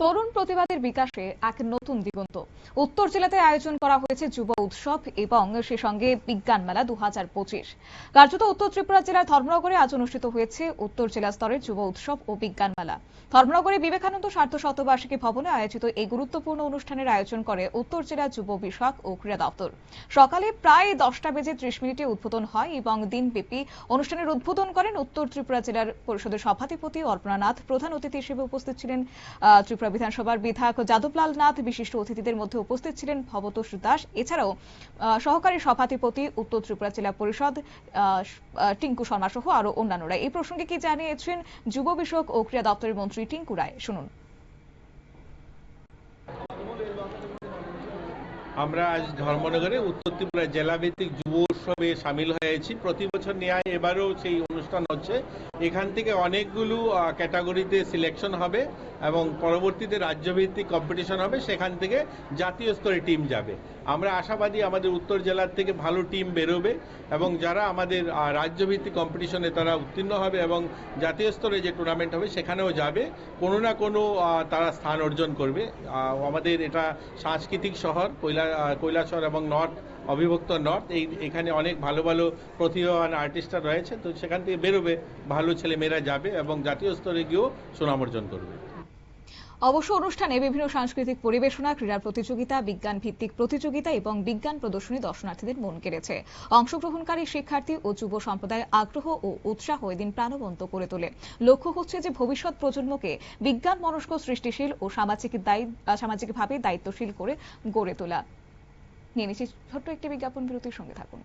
তরুণ প্রতিবাদের বিকাশে এক নতুন দিগন্ত। উত্তর জেলাতে আয়োজন করা হয়েছে যুব উৎসব এবং সে সঙ্গে বিজ্ঞান মেলা দু হাজার পঁচিশ। কার্যত উত্তর ত্রিপুরা জেলার ধর্মনগরে আজ অনুষ্ঠিত হয়েছে উত্তর জেলা স্তরের যুব উৎসব ও বিজ্ঞান মেলা। ধর্মনগরে বিবেকানন্দ স্বার্থ শতবার্ষিকী ভবনে আয়োজিত এই গুরুত্বপূর্ণ অনুষ্ঠানের আয়োজন করে উত্তর জেলা যুব বিষয়ক ও ক্রীড়া দপ্তর। সকালে প্রায় দশটা বেজে ত্রিশ মিনিটে উদ্বোধন হয় এবং দিনব্যাপী অনুষ্ঠানের উদ্বোধন করেন উত্তর ত্রিপুরা জেলার পরিষদের সভাধিপতি অর্পণা নাথ প্রধান অতিথি হিসেবে উপস্থিত ছিলেন আহ, ত্রিপুরা বিধানসভার বিধায়ক যাদবলাল নাথ, বিশিষ্ট অতিথিদের মধ্যে উপস্থিত ছিলেন ভবতোষ দাস। এছাড়াও সহকারী সভাধিপতি, উত্তর ত্রিপুরা জেলা পরিষদ টিঙ্কু শর্মা সহ আরও অন্যান্যরা। এই প্রসঙ্গে কি জানিয়েছেন যুব বিষয়ক ও ক্রীড়া দপ্তরের মন্ত্রী টিঙ্কু রায়? শুনুন। আমরা আজ ধর্মনগরে উত্তর ত্রিপুরা জেলাভিত্তিক যুব উৎসবে সামিল হয়েছি। প্রতি বছর ন্যায় এবারেও সেই অনুষ্ঠান হচ্ছে। এখান থেকে অনেকগুলো ক্যাটাগরিতে সিলেকশন হবে এবং পরবর্তীতে রাজ্যভিত্তিক কম্পিটিশন হবে। সেখান থেকে জাতীয় স্তরে টিম যাবে। আমরা আশাবাদী আমাদের উত্তর জেলার থেকে ভালো টিম বেরোবে এবং যারা আমাদের রাজ্যভিত্তিক কম্পিটিশনে তারা উত্তীর্ণ হবে এবং জাতীয় স্তরে যে টুর্নামেন্ট হবে সেখানেও যাবে। কোনো না কোনো তারা স্থান অর্জন করবে। আমাদের এটা সাংস্কৃতিক শহর কৈলা আহ, কৈলাসহর এবং নর্থ অবিভক্ত নর্থ এই এখানে অনেক ভালো ভালো প্রতিভাবান আর্টিস্টরা রয়েছে। তো সেখান থেকে বেরোবে ভালো ছেলে মেয়েরা যাবে এবং জাতীয় স্তরে গিয়েও সুনাম অর্জন করবে। অবশ্য অনুষ্ঠানে বিভিন্ন সাংস্কৃতিক পরিবেশনা, ক্রীড়া প্রতিযোগিতা বিজ্ঞান ভিত্তিক প্রতিযোগিতা এবং বিজ্ঞান প্রদর্শনী দর্শনার্থীদের মন কেড়েছে। অংশগ্রহণকারী শিক্ষার্থী ও যুব সম্প্রদায়ের আগ্রহ ও উৎসাহ এদিন প্রাণবন্ত করে তোলে। লক্ষ্য হচ্ছে যে ভবিষ্যৎ প্রজন্মকে বিজ্ঞান মনস্ক, সৃষ্টিশীল ও সামাজিক সামাজিকভাবে দায়িত্বশীল করে গড়ে তোলা। নিয়ে ছোট্ট একটি বিজ্ঞাপন বিরতির সঙ্গে থাকুন।